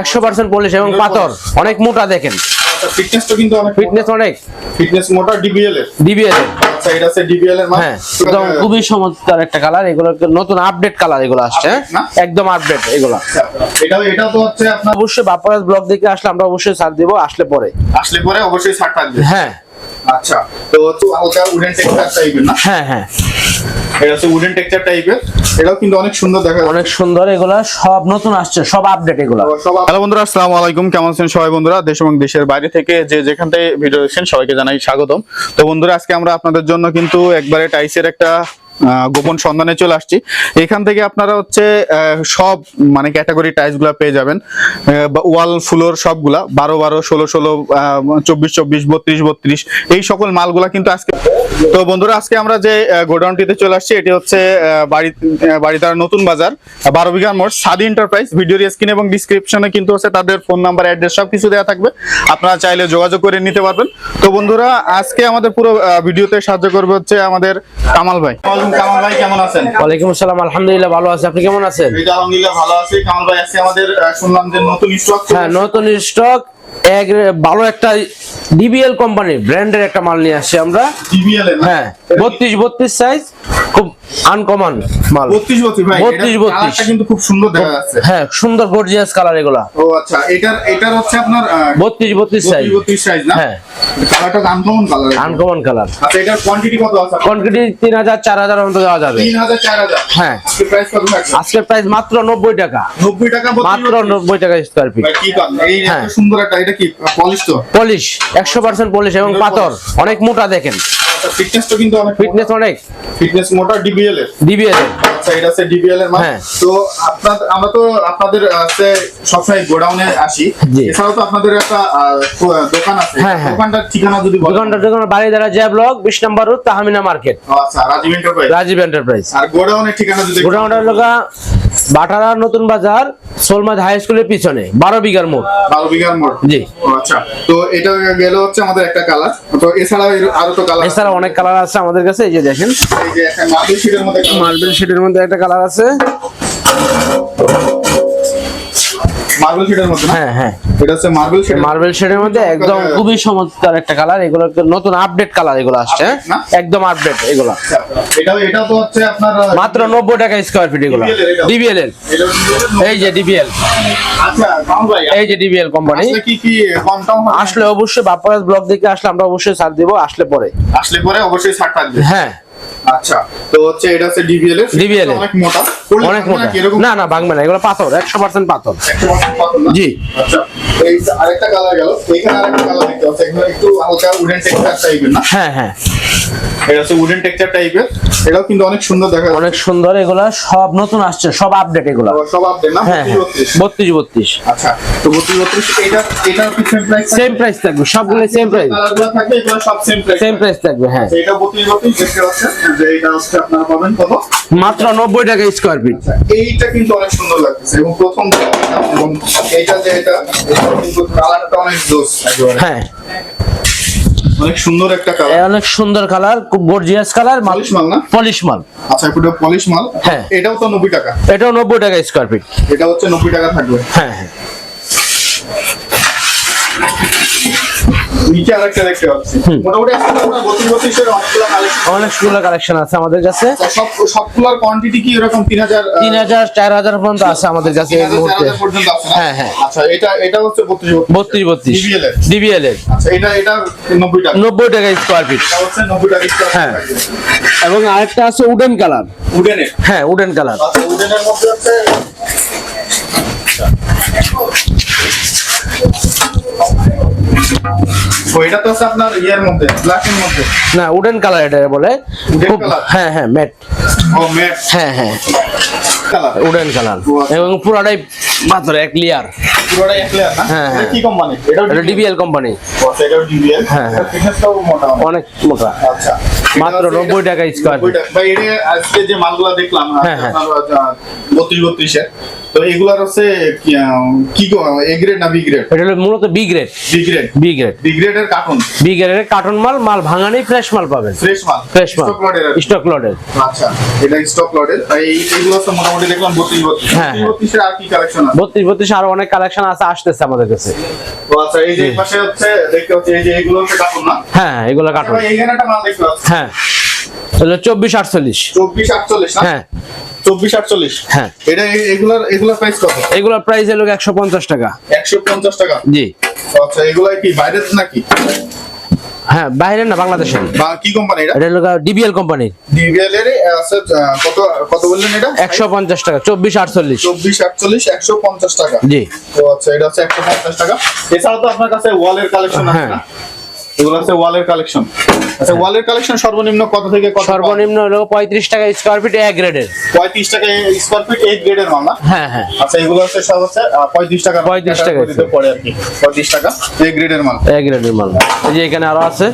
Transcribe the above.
একশো percent polish এবং পাথর। অনেক মোটা দেখেন। ফিটনেসটা কিন্তু অনেক ফিটনেস অনেক। ফিটনেস মোটা ডিবিএল এর। ডিবিএল আচ্ছা এটা ডিবিএল এর হ্যাঁ একদম খুবই চমৎকার একটা কালার এগুলো নতুন আপডেট কালার এগুলো আসছে হ্যাঁ? একদম আপডেট এগুলো। আচ্ছা, এটাও এটাও তো হচ্ছে আপনার অবশ্যই বাপারাজ ব্লগ দেখে আসলে আমরা অবশ্যই ছাড় দিব আসলে পরে। আসলে পরে অবশ্যই ছাড় থাকবে। হ্যাঁ। আচ্ছা তো হালকা উডেন টেক্সচার টাইপের না? হ্যাঁ হ্যাঁ। এটা হচ্ছে উডেন টেক্সচার টাইপের এটাও কিন্তু অনেক সুন্দর দেখা অনেক সুন্দর এগুলা সব নতুন আসছে সব আপডেট এগুলা। হ্যালো বন্ধুরা আসসালামু আলাইকুম। কেমন আছেন সবাই বন্ধুরা? দেশ এবং দেশের বাইরে থেকে যে যেখান থেকে ভিডিও দেখছেন সবাইকে জানাই স্বাগতম। তো বন্ধুরা আজকে আমরা আপনাদের জন্য কিন্তু একবারে টাইসের একটা গোপন সন্ধানে চলে আসছি। এখান থেকে আপনারা হচ্ছে সব মানে ক্যাটাগরি টাইলসগুলা পেয়ে যাবেন। ওয়াল ফ্লোর সবগুলা, বারো বারো, ষোলো ষোলো চব্বিশ চব্বিশ, বত্রিশ বত্রিশ, এই সকল মালগুলা কিন্তু আজকে তো বন্ধুরা, আজকে আমরা যে গোডাউনটিতে চলে আসছি, এটি হচ্ছে বাড়ি বাড়িতার নতুন বাজার, বারো বিঘার মোড়, সাদি এন্টারপ্রাইজ ভিডিওর স্ক্রিন এবং ডিসক্রিপশনে কিন্তু হচ্ছে তাদের ফোন নাম্বার অ্যাড্রেস সব কিছু দেওয়া থাকবে। আপনারা চাইলে যোগাযোগ করে নিতে পারবেন। তো বন্ধুরা, আজকে আমাদের পুরো ভিডিওতে সাহায্য করবে হচ্ছে আমাদের কামাল ভাই। কামাল ভাই কেমন আছেন? ওয়ালাইকুম আসসালাম আলহামদুলিল্লাহ ভালো আছে। আপনি কেমন আছেন? এই আলহামদুলিল্লাহ ভালো আছি। কামাল ভাই আজকে আমাদের শুনলাম যে নতুন স্টক হ্যাঁ নতুন স্টক এক ভালো একটা ডিবিএল কোম্পানির ব্র্যান্ডের একটা মাল নিয়ে আসছি আমরা। ডিবিএল হ্যাঁ বত্রিশ বত্রিশ সাইজ খুব আনকমন মাল। 32 32 ভাই 32 32 কালারটা কিন্তু খুব সুন্দর দেখা যাচ্ছে। হ্যাঁ সুন্দর গর্জিয়াস কালার এগুলা। ও আচ্ছা এটার এটার হচ্ছে আপনার বত্রিশ বত্রিশ সাইজ 32 সাইজ না? হ্যাঁ। কালারটা আনকমন কালার আনকমন কালার আচ্ছা এটার কোয়ান্টিটি কত আছে? হাজার চার হাজার মতো দেওয়া যাবে। 3000 4000 হ্যাঁ। আজকে প্রাইস কত থাকছে আজকের প্রাইস মাত্র নব্বই টাকা। 90 টাকা মাত্র নব্বই টাকা স্কোয়ার ফিট ভাই কি কান এই এত হ্যাঁ। সুন্দর একটা এটা কি পলিশ তো? পলিশ একশো পার্সেন্ট পলিশ এবং পাথর। অনেক মোটা দেখেন। ফিটনেস তো কিন্তু অনেক ফিটনেস অনেক। ফিটনেস মোটা ডিবিএল এর। ডিবিএল আচ্ছা এটা আছে ডিবিএল এর হ্যাঁ। তো আপনার আমরা তো আপনাদের আছে সবসময় গোডাউনে আসি। এছাড়াও তো আপনাদের একটা দোকান আছে। হ্যাঁ, হ্যাঁ। দোকানটার ঠিকানা যদি বলেন। দোকানটা দোকান বাড়ি দ্বারা জে ব্লক বিশ নম্বর রোড তাহমিনা মার্কেট। আচ্ছা রাজীব এন্টারপ্রাইজ রাজীব এন্টারপ্রাইজ আর গোডাউনের ঠিকানা যদি গোডাউনটার লগা বাটারা নতুন বাজার সোলমাদ হাই স্কুলের পিছনে বারো বিঘার মোড়। বারো বিঘার মোড়? জি। আচ্ছা। তো এটা গেল হচ্ছে আমাদের একটা কালার তো এছাড়া আরও তো কালার এছাড়া অনেক কালার আছে আমাদের কাছে এই যে দেখেন। এই যে একটা মার্বেল শীটের মধ্যে মার্বেল শেডের মধ্যে একটা কালার আছে। মার্বেল শিটের মধ্যে হ্যাঁ হ্যাঁ। এটা হচ্ছে মার্বেল শিট মার্বেল শেডের মধ্যে একদম খুবই চমৎকার একটা কালার এগুলো নতুন আপডেট কালার এগুলো আসছে হ্যাঁ? একদম আপডেট এগুলো। এটাও এটাও তো হচ্ছে আপনার মাত্র নব্বই টাকা স্কোয়ার ফিট এগুলো? ডিবিএল এর এই যে ডিবিএল আচ্ছা ভাই এই যে ডিবিএল কোম্পানি আসলে কি কি কম টম আসলে অবশ্যই বাপারাজ ব্লগ দেখে আসলে আমরা অবশ্যই ছাড় দিব আসলে পরে। আসলে পরে অবশ্যই ছাড় থাকবে? হ্যাঁ। আচ্ছা তো হচ্ছে এটা হচ্ছে ডিবিএল এর। এর। অনেক মোটা। অনেক মোটা না না ভাঙবে না এগুলো পাথর একশো পার্সেন্ট পাথর। 100% পাতল না? জি। আচ্ছা আরেকটা কালার গেল এখানে আরেকটা কালার দেখতে পাচ্ছি। এখানে একটু হালকা উডেন টেক্সচার টাইপের না? হ্যাঁ হ্যাঁ। এটা হচ্ছে উডেন টেক্সচার টাইপের এটাও কিন্তু অনেক সুন্দর দেখা অনেক সুন্দর এগুলা সব নতুন আসছে সব আপডেট এগুলা। সব আপডেট না? হ্যাঁ হ্যাঁ। 32 বত্রিশ। বত্রিশ আচ্ছা তো 32 32 এটা এটার সেম প্রাইস সেম প্রাইস থাকবে সবগুলো সেম প্রাইস কালারগুলো থাকবে এগুলো সব সেম প্রাইস সেম প্রাইস থাকবে হ্যাঁ। এটা 32 32 দেখতে পাচ্ছেন? যে এটা হচ্ছে আপনারা পাবেন কত? মাত্র নব্বই টাকা স্কোয়ার ফিট আচ্ছা, এইটা কিন্তু অনেক সুন্দর লাগতেছে এবং প্রথম এবং এইটা যে এটা এটা কিন্তু কালারটা অনেক জোস হ্যাঁ। অনেক সুন্দর একটা কালার অনেক সুন্দর কালার খুব গর্জিয়াস কালার পলিশ মাল না? পলিশ মাল। আচ্ছা এটা পলিশ মাল। হ্যাঁ। এটাও তো নব্বই টাকা। এটাও নব্বই টাকা স্কোয়ার ফিট এটা হচ্ছে নব্বই টাকা থাকবে। হ্যাঁ হ্যাঁ। নিচে আরেকটা দেখতে পাচ্ছি। মোটামুটি আজকে অনেকগুলো কালেকশন অনেকগুলো কালেকশন আছে। আমাদের কাছে। সব সবগুলোর কোয়ান্টিটি কি এরকম পর্যন্ত আছে আমাদের কাছে এই মুহূর্তে। পর্যন্ত আছে হ্যাঁ, হ্যাঁ। আচ্ছা এটা এটা হচ্ছে এর? ডিবিএল এর আচ্ছা এটা এটা টাকা। নব্বই টাকা স্কোয়ার ফিট এটা হচ্ছে নব্বই টাকা হ্যাঁ। এবং আরেকটা আছে উডেন কালার উডেনের হ্যাঁ উডেন কালার আচ্ছা উডেনের মধ্যে হচ্ছে ও এটা তো হচ্ছে আপনার ইয়ের মধ্যে ব্ল্যাকের মধ্যে। না উডেন কালার এটা বলে। খুব হ্যাঁ হ্যাঁ ম্যাট ও ম্যাট হ্যাঁ হ্যাঁ। Colour wooden colour. এবং পুরোটাই পাথর এক লিয়ার পুরোটাই এক layer না? হ্যাঁ, হ্যাঁ। কি কোম্পানি এটা ডিবিএল কোম্পানি ও, আচ্ছা, ডিবিএল হ্যাঁ, হ্যাঁ। ফিটনেসটাও মোটা অনেক। মোটা। আচ্ছা। মাত্র এটা 90 টাকা এটা- square 90 টাকা। ভাই এটা আজকে যে মালগুলো দেখলাম হ্যাঁ, হ্যাঁ। বত্রিশ বত্রিশের তো এগুলার হচ্ছে কি, এ গ্রেড না বি গ্রেড এটা হলো মূলত B grade B grade B grade B গ্রেডের কার্টুন বি গ্রেডের কার্টন মাল মাল ভাঙানি ফ্রেশ মাল পাবেন। ফ্রেশ মাল। ফ্রেশ মাল। এর। স্টক লডের আচ্ছা এটা স্টক লটের এই এইগুলো তো মোটামুটি দেখলাম বত্রিশ বত্রিশ। হ্যাঁ, হ্যাঁ। বত্রিশের আর কি কালেকশন আছে? বত্রিশ বত্রিশ আরও অনেক কালেকশন আছে আসতেছে আমাদের কাছে। তো আচ্ছা এই যে পাশে হচ্ছে দেখতে হচ্ছে এই যে এগুলো হচ্ছে কার্টুন না? হ্যাঁ এগুলো কার্টন এইখানে একটা মাল দেখতে হ্যাঁ। হলো চব্বিশ আটচল্লিশ। চব্বিশ আটচল্লিশ না? হ্যাঁ। চব্বিশ আটচল্লিশ। হ্যাঁ। এটা এগুলার এগুলার প্রাইস কত? এগুলোর প্রাইস হলো একশো পঞ্চাশ টাকা। একশো পঞ্চাশ টাকা? জি। আচ্ছা এগুলা কি বাইরের নাকি? হ্যাঁ বাইরে না বাংলাদেশের। বা কি কোম্পানি এটা? এটা হলো ডিবিএল কোম্পানির ডিভিএল এর আছে কত কত বললেন এটা? একশো পঞ্চাশ টাকা চব্বিশ আটচল্লিশ। চব্বিশ আটচল্লিশ একশো পঞ্চাশ টাকা। জি। তো আচ্ছা এটা হচ্ছে একশো পঞ্চাশ টাকা। এছাড়া তো আপনার কাছে ওয়ালের কালেকশন আছে হ্যাঁ। না? এগুলো আছে ওয়ালের কালেকশন। আচ্ছা ওয়ালের কালেকশন সর্বনিম্ন কত থেকে কত সর্বনিম্ন হলো পঁয়ত্রিশ টাকা স্কোয়ার ফিট এক গ্রেডের পঁয়ত্রিশ টাকা স্কোয়ার ফিট এ গ্রেডের মাল না? হ্যাঁ হ্যাঁ। আচ্ছা এগুলো হচ্ছে সব পঁয়ত্রিশ টাকা 35 টাকা পড়ে আর কি। পঁয়ত্রিশ টাকা এ গ্রেডের মাল। এক গ্রেডের মাল। এই যে এখানে আরও আছে।